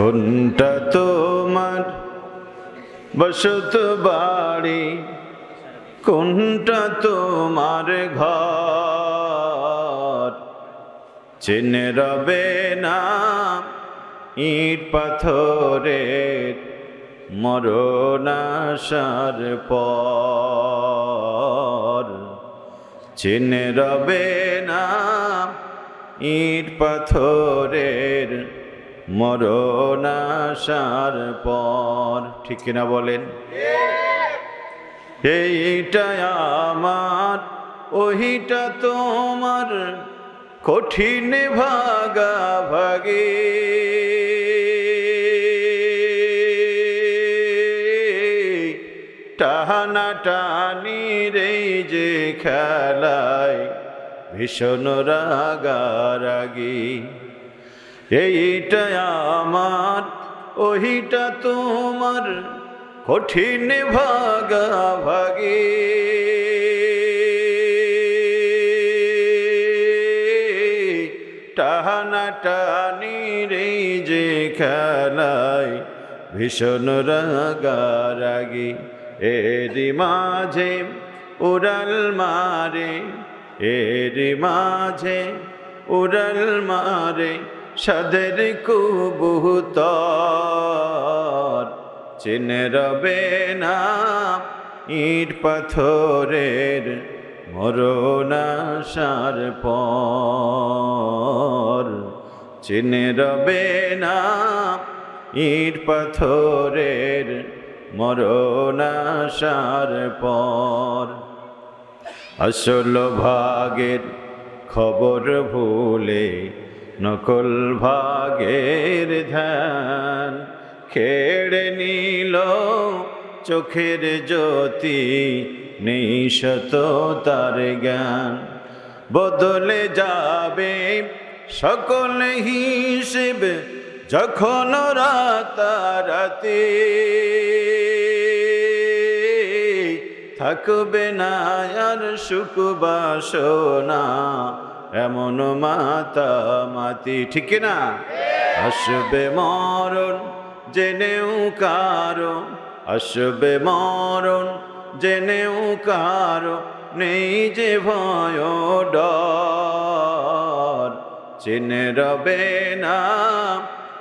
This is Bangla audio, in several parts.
কোনটা তোমার বসত বাড়ি কোনটা তোমার ঘর। চেনে রবে না ইট পাথরের মরণাশার পর। চেনে রবে না ইট পাথরের মরণাশার পর। ঠিক কিনা বলেন? এইটা আমার ওহিটা তোমার কঠিন ভাগা ভাগে। টাহানা টানি রে যে খেলায় ভীষণ রাগারাগি। এইটা আমার ওহিটা তোমার কঠিন ভাগা ভাগে। টাহানা টানি রে যে খেলায় ভীষণ রাগারাগি এরি মাঝে উড়াল মারে, এরি মাঝে উড়াল মারে সাদের কুবুতর। চিনে রবে না ইট পাথরের মরণাশার পর। চিনে রবে না ইট পাথরের মরণাশার পর। আসল ভাগের খবর ভুলে নকল ভাগের ধ্যান খেড়ে নিল চোখের জ্যোতি নেই শত তার জ্ঞান। বদলে যাবে সকল হিসেব যখন রাতারাতি। থাকবে না আর সুখ বাসনা এমন মাতা মাতি, ঠিক না? আসবে মরণ, জেনেও কারও। আসবে মরণ, জেনেও কারও। নেই যে ভয় ডর। চিনে রবে না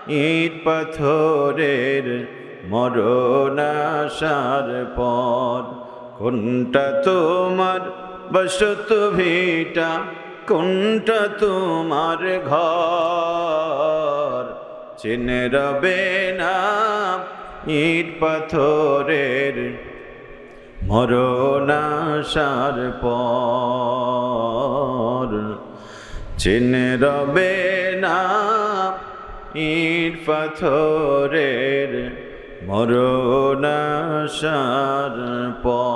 ইট পাথরের মরণাশার পর। কোনটা তোমার বসত ভিটা? কোনটা তোমার ঘর। চিনে রবে না ইট পাথরের মরণাশার পর। চিনে রবে না ইট পাথরের মরণাশার পর।